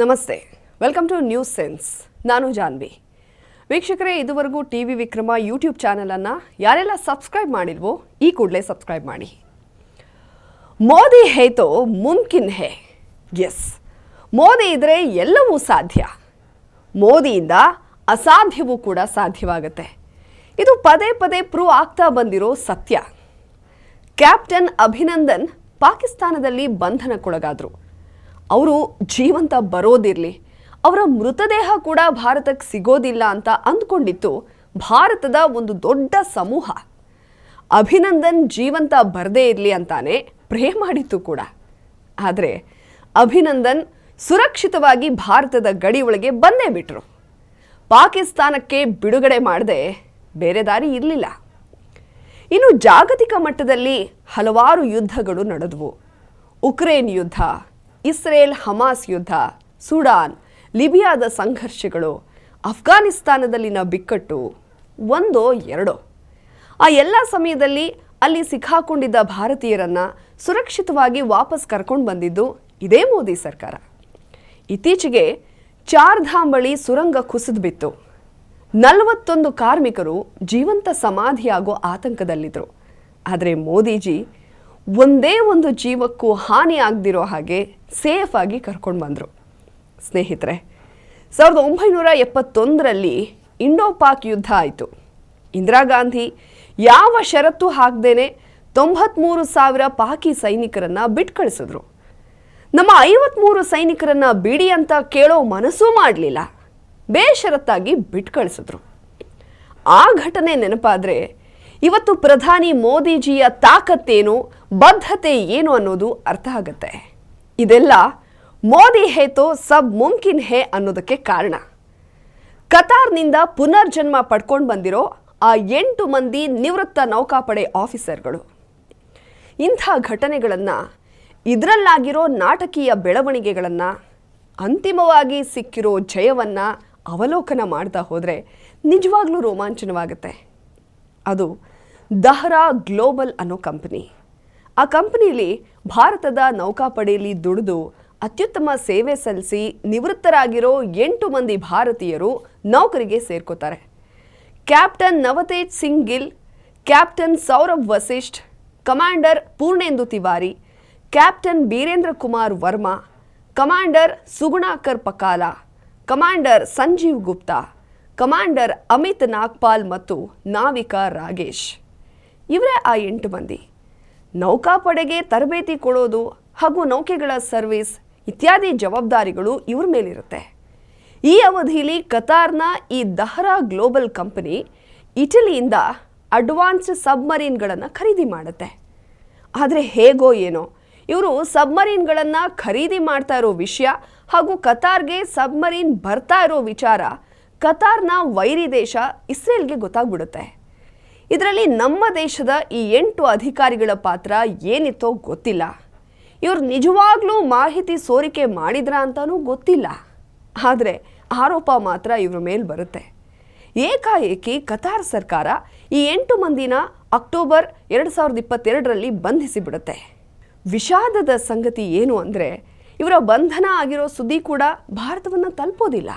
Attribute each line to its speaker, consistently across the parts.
Speaker 1: ನಮಸ್ತೆ. Welcome two news sense ನಾನು ಜಾನ್ವಿ. ವೀಕ್ಷಕರೇ, ಇದುವರೆಗೂ ಟಿ ವಿ ವಿಕ್ರಮ ಯೂಟ್ಯೂಬ್ ಚಾನಲನ್ನು ಯಾರೆಲ್ಲ ಸಬ್ಸ್ಕ್ರೈಬ್ ಮಾಡಿಲ್ವೋ, ಈ ಕೂಡಲೇ ಸಬ್ಸ್ಕ್ರೈಬ್ ಮಾಡಿ. ಮೋದಿ ಹೇತೋ ಮುಮ್ಕಿನ್ ಹೇ. ಎಸ್ ಮೋದಿ ಇದ್ರೆ ಎಲ್ಲವೂ ಸಾಧ್ಯ. ಮೋದಿಯಿಂದ ಅಸಾಧ್ಯವೂ ಕೂಡ ಸಾಧ್ಯವಾಗುತ್ತೆ. ಇದು ಪದೇ ಪದೇ ಪ್ರೂವ್ ಆಗ್ತಾ ಬಂದಿರೋ ಸತ್ಯ. ಕ್ಯಾಪ್ಟನ್ ಅಭಿನಂದನ್ ಪಾಕಿಸ್ತಾನದಲ್ಲಿ ಬಂಧನಕ್ಕೊಳಗಾದರು. ಅವರು ಜೀವಂತ ಬರೋದಿರಲಿ. ಅವರ ಮೃತದೇಹ ಕೂಡ ಭಾರತಕ್ಕೆ ಸಿಗೋದಿಲ್ಲ ಅಂತ ಅಂದ್ಕೊಂಡಿತ್ತು ಭಾರತದ ಒಂದು ದೊಡ್ಡ ಸಮೂಹ. ಅಭಿನಂದನ್ ಜೀವಂತ ಬರದೇ ಇರಲಿ ಅಂತಾನೆ ಪ್ರೇ ಮಾಡಿತ್ತು ಕೂಡ. ಆದರೆ ಅಭಿನಂದನ್ ಸುರಕ್ಷಿತವಾಗಿ ಭಾರತದ ಗಡಿ ಒಳಗೆ ಬಂದೇ ಬಿಟ್ಟರು ಪಾಕಿಸ್ತಾನಕ್ಕೆ ಬಿಡುಗಡೆ ಮಾಡದೆ ಬೇರೆ ದಾರಿ ಇರಲಿಲ್ಲ. ಇನ್ನು ಜಾಗತಿಕ ಮಟ್ಟದಲ್ಲಿ ಹಲವಾರು ಯುದ್ಧಗಳು ನಡೆದವು. ಉಕ್ರೇನ್ ಯುದ್ಧ ಇಸ್ರೇಲ್ ಹಮಾಸ್ ಯುದ್ಧ, ಸುಡಾನ್, ಲಿಬಿಯಾದ ಸಂಘರ್ಷಗಳು ಅಫ್ಘಾನಿಸ್ತಾನದಲ್ಲಿನ ಬಿಕ್ಕಟ್ಟು, ಒಂದೋ, ಎರಡೋ. ಆ ಎಲ್ಲ ಸಮಯದಲ್ಲಿ ಅಲ್ಲಿ ಸಿಕ್ಕಾಕೊಂಡಿದ್ದ ಭಾರತೀಯರನ್ನ ಸುರಕ್ಷಿತವಾಗಿ ವಾಪಸ್ ಕರ್ಕೊಂಡು ಬಂದಿದ್ದು ಇದೇ ಮೋದಿ ಸರ್ಕಾರ. ಇತ್ತೀಚೆಗೆ ಚಾರ್ಧಾಮ್ ಬಳಿ ಸುರಂಗ ಕುಸಿದು ಬಿತ್ತು. ನಲವತ್ತೊಂದು ಕಾರ್ಮಿಕರು ಜೀವಂತ ಸಮಾಧಿಯಾಗೋ ಆತಂಕದಲ್ಲಿದ್ದರು ಆದರೆ ಮೋದಿಜಿ ಒಂದೇ ಒಂದು ಜೀವಕ್ಕೂ ಹಾನಿ ಆಗದಿರೋ ಹಾಗೆ ಸೇಫ್ ಆಗಿ ಕರ್ಕೊಂಡು ಬಂದರು. ಸ್ನೇಹಿತರೆ, ಸಾವಿರದ ಒಂಬೈನೂರ ಎಪ್ಪತ್ತೊಂದರಲ್ಲಿ ಇಂಡೋ ಪಾಕ್ ಯುದ್ಧ ಆಯಿತು. ಇಂದಿರಾ ಗಾಂಧಿ ಯಾವ ಷರತ್ತು ಹಾಕ್ದೇನೆ ತೊಂಬತ್ಮೂರು ಸಾವಿರ ಪಾಕಿ ಸೈನಿಕರನ್ನು ಬಿಟ್ಟು ಕಳಿಸಿದ್ರು ನಮ್ಮ ಐವತ್ಮೂರು ಸೈನಿಕರನ್ನು ಬಿಡಿ ಅಂತ ಕೇಳೋ ಮನಸ್ಸೂ ಮಾಡಲಿಲ್ಲ. ಬೇಷರತ್ತಾಗಿ ಬಿಟ್ಟು ಕಳಿಸಿದ್ರು ಆ ಘಟನೆ ನೆನಪಾದ್ರೆ ಇವತ್ತು ಪ್ರಧಾನಿ ಮೋದಿಜಿಯ ತಾಕತ್ತೇನು, ಬದ್ಧತೆ ಏನು ಅನ್ನೋದು ಅರ್ಥ ಆಗುತ್ತೆ. ಇದೆಲ್ಲ ಮೋದಿ ಹೇತೋ ಸಬ್ ಮುಮ್ಕಿನ್ ಹೇ ಅನ್ನೋದಕ್ಕೆ ಕಾರಣ. ಕತಾರ್ನಿಂದ ಪುನರ್ಜನ್ಮ ಪಡ್ಕೊಂಡು ಬಂದಿರೋ ಆ ಎಂಟು ಮಂದಿ ನಿವೃತ್ತ ನೌಕಾಪಡೆ ಆಫೀಸರ್ಗಳು. ಇಂಥ ಘಟನೆಗಳನ್ನು, ಇದರಲ್ಲಾಗಿರೋ ನಾಟಕೀಯ ಬೆಳವಣಿಗೆಗಳನ್ನು, ಅಂತಿಮವಾಗಿ ಸಿಕ್ಕಿರೋ ಜಯವನ್ನು ಅವಲೋಕನ ಮಾಡ್ತಾ ಹೋದರೆ ನಿಜವಾಗ್ಲೂ ರೋಮಾಂಚನವಾಗುತ್ತೆ. ಅದು ದಹ್ರಾ ಗ್ಲೋಬಲ್ ಅನ್ನೋ ಕಂಪನಿ. ಆ ಕಂಪನಿಲಿ ಭಾರತದ ನೌಕಾಪಡೆಯಲ್ಲಿ ದುಡಿದು ಅತ್ಯುತ್ತಮ ಸೇವೆ ಸಲ್ಲಿಸಿ ನಿವೃತ್ತರಾಗಿರೋ ಎಂಟು ಮಂದಿ ಭಾರತೀಯರು ನೌಕರಿಗೆ ಸೇರ್ಕೋತಾರೆ. Captain Navtej Singh Gill, captain Saurabh Vasisht, commander Purnendu Tiwari, captain Birendra Kumar Verma, commander Sugunakar Pakala, commander Sanjeev Gupta commander Amit Nagpal ಮತ್ತು ನಾವಿಕ ರಾಗೇಶ್. ಇವರೇ ಆ ಎಂಟು ಮಂದಿ. ನೌಕಾಪಡೆಗೆ ತರಬೇತಿ ಕೊಡೋದು ಹಾಗೂ ನೌಕೆಗಳ ಸರ್ವಿಸ್ ಇತ್ಯಾದಿ ಜವಾಬ್ದಾರಿಗಳು ಇವ್ರ ಮೇಲಿರುತ್ತೆ. ಈ ಅವಧಿಯಲ್ಲಿ ಕತಾರ್ನ ಈ ದಹರಾ ಗ್ಲೋಬಲ್ ಕಂಪನಿ ಇಟಲಿಯಿಂದ ಅಡ್ವಾನ್ಸ್ಡ್ ಸಬ್ಮರೀನ್ಗಳನ್ನು ಖರೀದಿ ಮಾಡುತ್ತೆ. ಆದರೆ ಹೇಗೋ ಏನೋ, ಇವರು ಸಬ್ಮರೀನ್ಗಳನ್ನು ಖರೀದಿ ಮಾಡ್ತಾ ಇರೋ ವಿಷಯ ಹಾಗೂ ಕತಾರ್ಗೆ ಸಬ್ಮರೀನ್ ಬರ್ತಾ ಇರೋ ವಿಚಾರ ಕತಾರ್ನ ವೈರಿ ದೇಶ ಇಸ್ರೇಲ್ಗೆ ಗೊತ್ತಾಗ್ಬಿಡುತ್ತೆ. ಇದರಲ್ಲಿ ನಮ್ಮ ದೇಶದ ಈ ಎಂಟು ಅಧಿಕಾರಿಗಳ ಪಾತ್ರ ಏನಿತ್ತೋ ಗೊತ್ತಿಲ್ಲ. ಇವ್ರು ನಿಜವಾಗ್ಲೂ ಮಾಹಿತಿ ಸೋರಿಕೆ ಮಾಡಿದ್ರ ಅಂತಾನೂ ಗೊತ್ತಿಲ್ಲ. ಆದರೆ ಆರೋಪ ಮಾತ್ರ ಇವ್ರ ಮೇಲೆ ಬರುತ್ತೆ. ಏಕಾಏಕಿ ಕತಾರ್ ಸರ್ಕಾರ ಈ ಎಂಟು ಮಂದಿನ ಅಕ್ಟೋಬರ್ ಎರಡು ಸಾವಿರದ ಇಪ್ಪತ್ತೆರಡರಲ್ಲಿ ಬಂಧಿಸಿಬಿಡುತ್ತೆ. ವಿಷಾದದ ಸಂಗತಿ ಏನು ಅಂದರೆ, ಇವರ ಬಂಧನ ಆಗಿರೋ ಸುದ್ದಿ ಕೂಡ ಭಾರತವನ್ನು ತಲುಪೋದಿಲ್ಲ.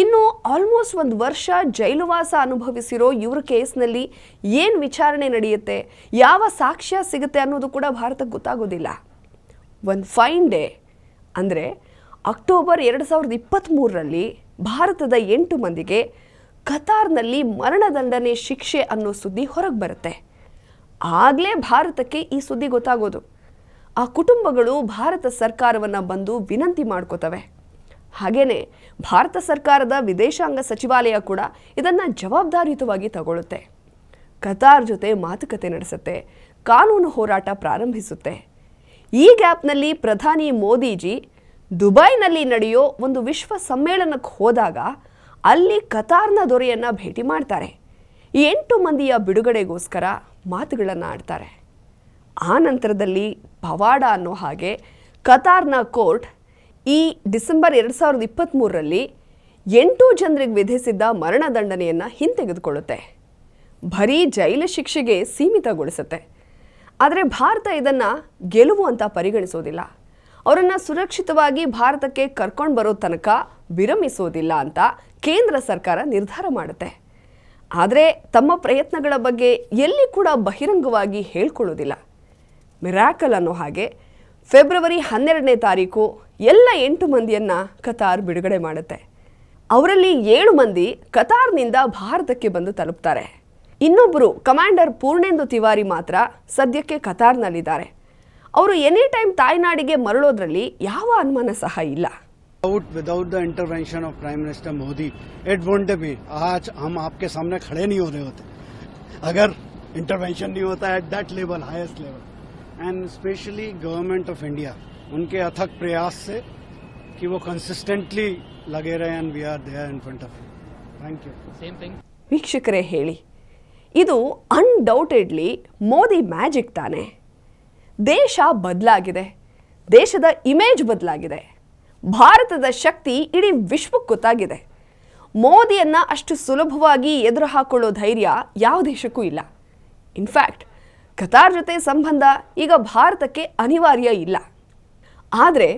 Speaker 1: ಇನ್ನು ಆಲ್ಮೋಸ್ಟ್ ಒಂದು ವರ್ಷ ಜೈಲುವಾಸ ಅನುಭವಿಸಿರೋ ಇವ್ರ ಕೇಸ್ನಲ್ಲಿ ಏನು ವಿಚಾರಣೆ ನಡೆಯುತ್ತೆ? ಯಾವ ಸಾಕ್ಷ್ಯ ಸಿಗುತ್ತೆ ಅನ್ನೋದು ಕೂಡ ಭಾರತಕ್ಕೆ ಗೊತ್ತಾಗೋದಿಲ್ಲ. ಒಂದು ಫೈನ್ ಡೇ ಅಂದರೆ ಅಕ್ಟೋಬರ್ ಎರಡು ಸಾವಿರದ ಇಪ್ಪತ್ತ್ಮೂರರಲ್ಲಿ ಭಾರತದ ಎಂಟು ಮಂದಿಗೆ ಕತಾರ್ನಲ್ಲಿ ಮರಣದಂಡನೆ ಶಿಕ್ಷೆ ಅನ್ನೋ ಸುದ್ದಿ ಹೊರಗೆ ಬರುತ್ತೆ. ಆಗಲೇ ಭಾರತಕ್ಕೆ ಈ ಸುದ್ದಿ ಗೊತ್ತಾಗೋದು. ಆ ಕುಟುಂಬಗಳು ಭಾರತ ಸರ್ಕಾರವನ್ನು ಬಂದು ವಿನಂತಿ ಮಾಡ್ಕೋತವೆ. ಹಾಗೇನೆ ಭಾರತ ಸರ್ಕಾರದ ವಿದೇಶಾಂಗ ಸಚಿವಾಲಯ ಕೂಡ ಇದನ್ನು ಜವಾಬ್ದಾರಿಯುತವಾಗಿ ತಗೊಳ್ಳುತ್ತೆ. ಕತಾರ್ ಜೊತೆ ಮಾತುಕತೆ ನಡೆಸುತ್ತೆ, ಕಾನೂನು ಹೋರಾಟ ಪ್ರಾರಂಭಿಸುತ್ತೆ. ಈ ಗ್ಯಾಪ್ನಲ್ಲಿ ಪ್ರಧಾನಿ ಮೋದಿಜಿ ದುಬೈನಲ್ಲಿ ನಡೆಯೋ ಒಂದು ವಿಶ್ವ ಸಮ್ಮೇಳನಕ್ಕೆ ಹೋದಾಗ ಅಲ್ಲಿ ಕತಾರ್ನ ದೊರೆಯನ್ನು ಭೇಟಿ ಮಾಡ್ತಾರೆ. ಎಂಟು ಮಂದಿಯ ಬಿಡುಗಡೆಗೋಸ್ಕರ ಮಾತುಗಳನ್ನು ಆಡ್ತಾರೆ. ಆ ನಂತರದಲ್ಲಿ ಪವಾಡ ಅನ್ನೋ ಹಾಗೆ ಕತಾರ್ನ ಕೋರ್ಟ್ ಈ ಡಿಸೆಂಬರ್ ಎರಡು ಸಾವಿರದ ಇಪ್ಪತ್ತ್ಮೂರರಲ್ಲಿ ಎಂಟು ಜನರಿಗೆ ವಿಧಿಸಿದ್ದ ಮರಣದಂಡನೆಯನ್ನು ಹಿಂತೆಗೆದುಕೊಳ್ಳುತ್ತೆ. ಬರೀ ಜೈಲ ಶಿಕ್ಷೆಗೆ ಸೀಮಿತಗೊಳಿಸುತ್ತೆ. ಆದರೆ ಭಾರತ ಇದನ್ನು ಗೆಲುವು ಅಂತ ಪರಿಗಣಿಸೋದಿಲ್ಲ. ಅವರನ್ನು ಸುರಕ್ಷಿತವಾಗಿ ಭಾರತಕ್ಕೆ ಕರ್ಕೊಂಡು ಬರೋ ತನಕ ವಿರಮಿಸೋದಿಲ್ಲ ಅಂತ ಕೇಂದ್ರ ಸರ್ಕಾರ ನಿರ್ಧಾರ ಮಾಡುತ್ತೆ. ಆದರೆ ತಮ್ಮ ಪ್ರಯತ್ನಗಳ ಬಗ್ಗೆ ಎಲ್ಲಿ ಕೂಡ ಬಹಿರಂಗವಾಗಿ ಹೇಳ್ಕೊಳ್ಳೋದಿಲ್ಲ. ಮಿರಾಕಲ್ ಅನ್ನೋ ಹಾಗೆ ಫೆಬ್ರವರಿ ಹನ್ನೆರಡನೇ ತಾರೀಕು ಎಲ್ಲ ಎಂಟು ಮಂದಿಯನ್ನು ಕತಾರ್ ಬಿಡುಗಡೆ ಮಾಡುತ್ತೆ ಅವರಲ್ಲಿ ಏಳು ಮಂದಿ ಕತಾರ್ನಿಂದ ಭಾರತಕ್ಕೆ ಬಂದು ತಲುಪ್ತಾರೆ ಇನ್ನೊಬ್ಬರು ಕಮಾಂಡರ್ ಪೂರ್ಣೇಂದು ತಿವಾರಿ ಮಾತ್ರ ಸದ್ಯಕ್ಕೆ ಕತಾರ್ನಲ್ಲಿದ್ದಾರೆ ಅವರು ಎನಿ ಟೈಮ್ ತಾಯ್ನಾಡಿಗೆ ಮರಳೋದ್ರಲ್ಲಿ ಯಾವ ಅನುಮಾನ ಸಹ ಇಲ್ಲ
Speaker 2: Without, without the intervention of Prime Minister Modi, it won't be. आज हम आपके सामने खड़े नहीं हो रहे होते अगर इंटरवेंशन नहीं होता at that level highest level And specially government of India उनके अथक प्रयास से कि वो कंसिस्टेंटली लगे रहे and we are there in front of you thank you
Speaker 3: Same thing.
Speaker 1: ವೀಕ್ಷಕರೇ ಹೇಳಿ ಇದು ಅನ್ಡೌಟೆಡ್ಲಿ ಮೋದಿ ಮ್ಯಾಜಿಕ್ ತಾನೆ ದೇಶ ಬದಲಾಗಿದೆ ದೇಶದ ಇಮೇಜ್ ಬದಲಾಗಿದೆ ಭಾರತದ ಶಕ್ತಿ ಇಡೀ ವಿಶ್ವಕ್ಕೆ ಗೊತ್ತಾಗಿದೆ ಮೋದಿಯನ್ನ ಅಷ್ಟು ಸುಲಭವಾಗಿ ಎದುರು ಹಾಕೊಳ್ಳೋ ಧೈರ್ಯ ಯಾವ ದೇಶಕ್ಕೂ ಇಲ್ಲ ಇನ್ಫ್ಯಾಕ್ಟ್ ಕತಾರ್ ಜೊತೆ ಸಂಬಂಧ ಈಗ ಭಾರತಕ್ಕೆ ಅನಿವಾರ್ಯ ಇಲ್ಲ. ಆದರೆ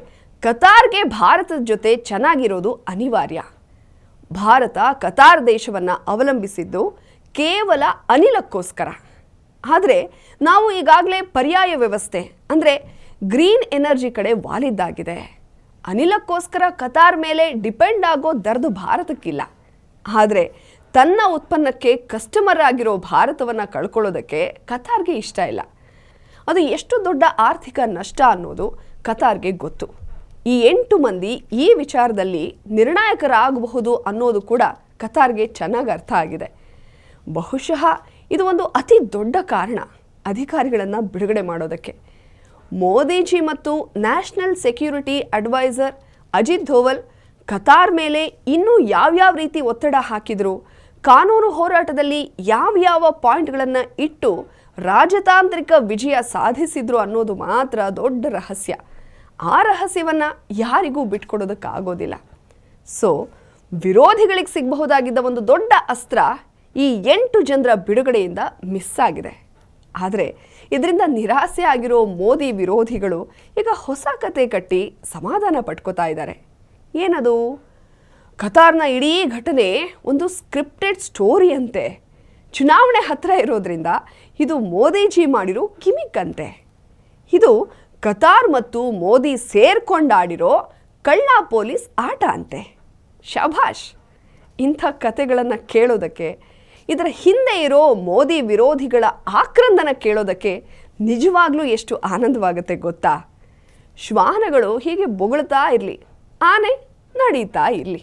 Speaker 1: ಕತಾರ್ಗೆ ಭಾರತದ ಜೊತೆ ಚೆನ್ನಾಗಿರೋದು ಅನಿವಾರ್ಯ. ಭಾರತ ಕತಾರ್ ದೇಶವನ್ನು ಅವಲಂಬಿಸಿದ್ದು ಕೇವಲ ಅನಿಲಕ್ಕೋಸ್ಕರ. ಆದರೆ ನಾವು ಈಗಾಗಲೇ ಪರ್ಯಾಯ ವ್ಯವಸ್ಥೆ, ಅಂದರೆ ಗ್ರೀನ್ ಎನರ್ಜಿ ಕಡೆ ವಾಲಿದ್ದಾಗಿದೆ. ಅನಿಲಕ್ಕೋಸ್ಕರ ಕತಾರ್ ಮೇಲೆ ಡಿಪೆಂಡ್ ಆಗೋ ದರ್ದು ಭಾರತಕ್ಕಿಲ್ಲ. ಆದರೆ ತನ್ನ ಉತ್ಪನ್ನಕ್ಕೆ ಕಸ್ಟಮರ್ ಆಗಿರೋ ಭಾರತವನ್ನು ಕಳ್ಕೊಳ್ಳೋದಕ್ಕೆ ಕತಾರ್ಗೆ ಇಷ್ಟ ಇಲ್ಲ. ಅದು ಎಷ್ಟು ದೊಡ್ಡ ಆರ್ಥಿಕ ನಷ್ಟ ಅನ್ನೋದು ಕತಾರ್ಗೆ ಗೊತ್ತು. ಈ ಎಂಟು ಮಂದಿ ಈ ವಿಚಾರದಲ್ಲಿ ನಿರ್ಣಾಯಕರಾಗಬಹುದು ಅನ್ನೋದು ಕೂಡ ಕತಾರ್ಗೆ ಚೆನ್ನಾಗಿ ಅರ್ಥ ಆಗಿದೆ. ಬಹುಶಃ ಇದು ಒಂದು ಅತಿ ದೊಡ್ಡ ಕಾರಣ ಅಧಿಕಾರಿಗಳನ್ನು ಬಿಡುಗಡೆ ಮಾಡೋದಕ್ಕೆ. ಮೋದಿಜಿ ಮತ್ತು national security adviser Ajit Doval Qatar ಮೇಲೆ ಇನ್ನೂ ಯಾವ್ಯಾವ ರೀತಿ ಒತ್ತಡ ಹಾಕಿದ್ರು ಕಾನೂನು ಹೋರಾಟದಲ್ಲಿ ಯಾವ ಯಾವ ಪಾಯಿಂಟ್ಗಳನ್ನು ಇಟ್ಟು ರಾಜತಾಂತ್ರಿಕ ವಿಜಯ ಸಾಧಿಸಿದ್ರು ಅನ್ನೋದು ಮಾತ್ರ ದೊಡ್ಡ ರಹಸ್ಯ. ಆ ರಹಸ್ಯವನ್ನು ಯಾರಿಗೂ ಬಿಟ್ಕೊಡೋದಕ್ಕಾಗೋದಿಲ್ಲ. ಸೊ ವಿರೋಧಿಗಳಿಗೆ ಸಿಗಬಹುದಾಗಿದ್ದ ಒಂದು ದೊಡ್ಡ ಅಸ್ತ್ರ ಈ ಎಂಟು ಜನರ ಬಿಡುಗಡೆಯಿಂದ ಮಿಸ್ ಆಗಿದೆ. ಆದರೆ ಇದರಿಂದ ನಿರಾಸೆ ಆಗಿರೋ ಮೋದಿ ವಿರೋಧಿಗಳು ಈಗ ಹೊಸ ಕತೆ ಕಟ್ಟಿ ಸಮಾಧಾನ ಪಟ್ಕೋತಾ ಇದ್ದಾರೆ. ಏನದು? ಕತಾರ್ನ ಇಡೀ ಘಟನೆ ಒಂದು ಸ್ಕ್ರಿಪ್ಟೆಡ್ ಸ್ಟೋರಿ ಅಂತೆ. ಚುನಾವಣೆ ಹತ್ತಿರ ಇರೋದ್ರಿಂದ ಇದು ಮೋದಿಜಿ ಮಾಡಿರೋ ಕಿಮಿಕ್ ಅಂತೆ. ಇದು ಕತಾರ್ ಮತ್ತು ಮೋದಿ ಸೇರ್ಕೊಂಡಾಡಿರೋ ಕಳ್ಳ ಪೊಲೀಸ್ ಆಟ ಅಂತೆ. ಶಭಾಷ್, ಇಂಥ ಕತೆಗಳನ್ನು ಕೇಳೋದಕ್ಕೆ, ಇದರ ಹಿಂದೆ ಇರೋ ಮೋದಿ ವಿರೋಧಿಗಳ ಆಕ್ರಂದನ ಕೇಳೋದಕ್ಕೆ ನಿಜವಾಗ್ಲೂ ಎಷ್ಟು ಆನಂದವಾಗುತ್ತೆ ಗೊತ್ತಾ? ಶ್ವಾನಗಳು ಹೀಗೆ ಬೊಗಳ್ತಾ ಇರಲಿ, ಆನೆ ನಡೀತಾ ಇರಲಿ.